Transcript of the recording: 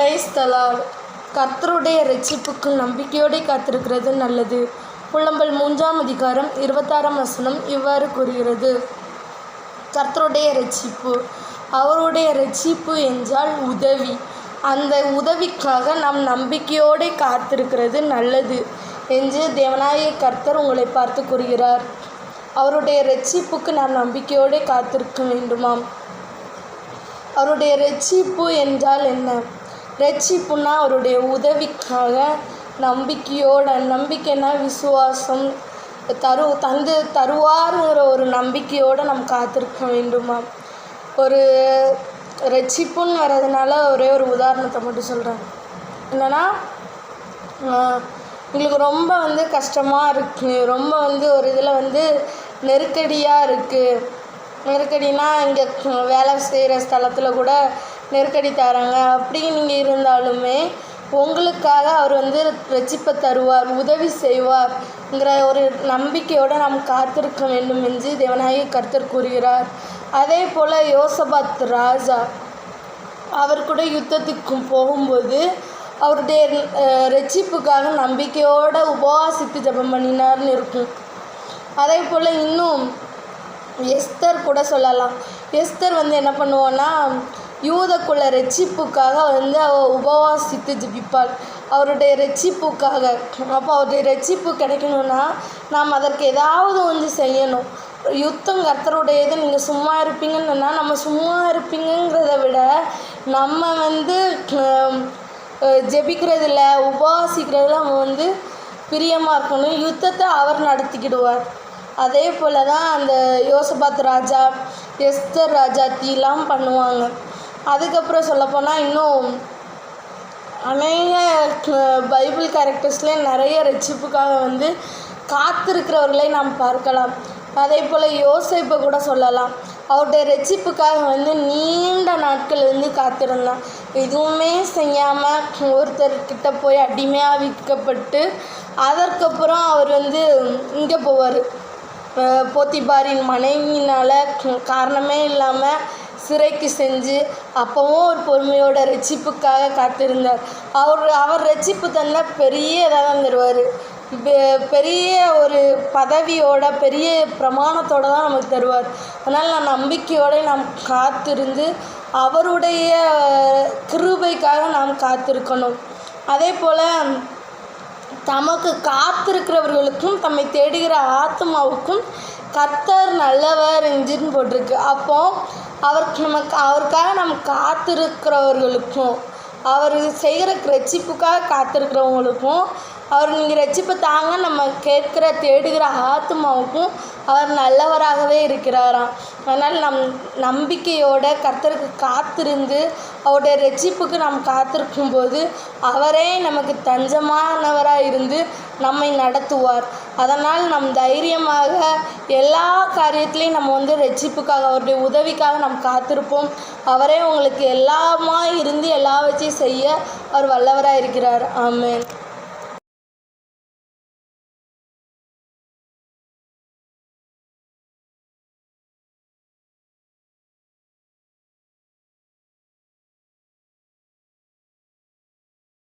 Price Dalal கர்த்தருடைய ரட்சிப்புக்கு நம்பிக்கையோடு காத்திருக்கிறது நல்லது. புலம்பல் மூன்றாம் அதிகாரம் இருபத்தாறாம் வசனம் இவ்வாறு கூறுகிறது. கர்த்தருடைய ரட்சிப்பு அவருடைய ரட்சிப்பு என்றால் உதவி. அந்த உதவிக்காக நாம் நம்பிக்கையோடு காத்திருக்கிறது நல்லது என்று தேவநாய கர்த்தர் உங்களை பார்த்து கூறுகிறார். அவருடைய ரட்சிப்புக்கு நாம் நம்பிக்கையோடு காத்திருக்க வேண்டுமாம். அவருடைய ரட்சிப்பு என்றால் என்ன? ரட்சிப்புனா அவருடைய உதவிக்காக நம்பிக்கையோட நம்பிக்கைனா விசுவாசம் தரு தந்து தருவாருங்கிற ஒரு நம்பிக்கையோடு நம்ம காத்திருக்க வேண்டுமா? ஒரு ரட்சிப்புன்னு வர்றதுனால ஒரே ஒரு உதாரணத்தை மட்டும் சொல்கிறேன் என்னென்னா எங்களுக்கு ரொம்ப வந்து கஷ்டமாக இருக்குது ரொம்ப வந்து ஒரு இதில் வந்து நெருக்கடியாக இருக்குது நெருக்கடினா இங்கே வேலை செய்கிற ஸ்தலத்தில் கூட நெருக்கடி தராங்க. அப்படி நீங்கள் இருந்தாலுமே உங்களுக்காக அவர் வந்து ரட்சிப்பை தருவார் உதவி செய்வார்ங்கிற ஒரு நம்பிக்கையோடு நாம் காத்திருக்க வேண்டும் என்று தேவநாயகி கர்த்தர் கூறுகிறார். அதே போல் யோசபாத் ராஜா அவர் கூட யுத்தத்துக்கும் போகும்போது அவருடைய ரட்சிப்புக்காக நம்பிக்கையோடு உபவாசித்து ஜெபம் பண்ணினார்னு இருக்கும். அதே போல் இன்னும் எஸ்தர் கூட சொல்லலாம். எஸ்தர் வந்து என்ன பண்ணுவோன்னா யூதக்குள்ள ரட்சிப்புக்காக வந்து அவள் உபவாசித்து ஜெபிப்பாள். அவருடைய ரட்சிப்புக்காக. அப்போ அவருடைய ரட்சிப்பு கிடைக்கணும்னா நாம் அதற்கு ஏதாவது ஒன்று செய்யணும். யுத்தம் கர்த்தருடையது. நீங்கள் சும்மா இருப்பீங்கன்னா நம்ம சும்மா இருப்பீங்கிறத விட நம்ம வந்து ஜெபிக்கிறதில்ல உபவாசிக்கிறதுல நம்ம வந்து பிரியமாக இருக்கணும். யுத்தத்தை அவர் நடத்திக்கிடுவார். அதே போல் தான் அந்த யோசபாத் ராஜா எஸ்தர் ராஜாத்திலாம் பண்ணுவாங்க. அதுக்கப்புறம் சொல்லப்போனால் இன்னும் அநேக பைபிள் கேரக்டர்ஸ்லேயே நிறைய ரட்சிப்புக்காக வந்து காத்திருக்கிறவர்களை நாம் பார்க்கலாம். அதே போல் யோசிப்பை கூட சொல்லலாம். அவருடைய ரட்சிப்புக்காக வந்து நீண்ட நாட்கள் வந்து காத்திருந்தான். எதுவுமே செய்யாமல் ஒருத்தர்கிட்ட போய் அடிமையாக விற்கப்பட்டு அதற்கப்புறம் அவர் வந்து இங்கே போவார். போத்திபாரின் மனைவினால் காரணமே இல்லாமல் சிறைக்கு செஞ்சு அப்போவும் ஒரு பொறுமையோட ரட்சிப்புக்காக காத்திருந்தார். அவர் அவர் ரட்சிப்பு தந்தால் பெரிய இதாக தான் தருவார் பெரிய ஒரு பதவியோட பெரிய பிரமாணத்தோடு தான் நமக்கு தருவார். அதனால் நான் நம்பிக்கையோடு நாம் காத்திருந்து அவருடைய கிருபைக்காக நாம் காத்திருக்கணும். அதே போல் தமக்கு காத்திருக்கிறவர்களுக்கும் தம்மை தேடுகிற ஆத்மாவுக்கும் கத்தர் நல்லவர் என்றுன்னு போட்டிருக்கு. அப்போ அவருக்கு நமக்கு அவருக்காக நம்ம காத்திருக்கிறவர்களுக்கும் அவர் செய்கிற ரட்சிப்புக்காக காத்திருக்கிறவங்களுக்கும் அவர் நீங்கள் ரட்சிப்பு தாங்க நம்ம கேட்குற தேடுகிற ஆத்மாவுக்கும் அவர் நல்லவராகவே இருக்கிறாராம். அதனால் நம் நம்பிக்கையோட கர்த்தருக்கு காத்திருந்து அவருடைய ரட்சிப்புக்கு நாம் காத்திருக்கும் போது அவரே நமக்கு தஞ்சமானவராக இருந்து நம்மை நடத்துவார். அதனால் நம் தைரியமாக எல்லா காரியத்திலையும் நம்ம வந்து ரட்சிப்புக்காக அவருடைய உதவிக்காக நாம் காத்திருப்போம். அவரே உங்களுக்கு எல்லாமா இருந்து எல்லா செய்ய அவர் வல்லவராக இருக்கிறார். ஆமேன்.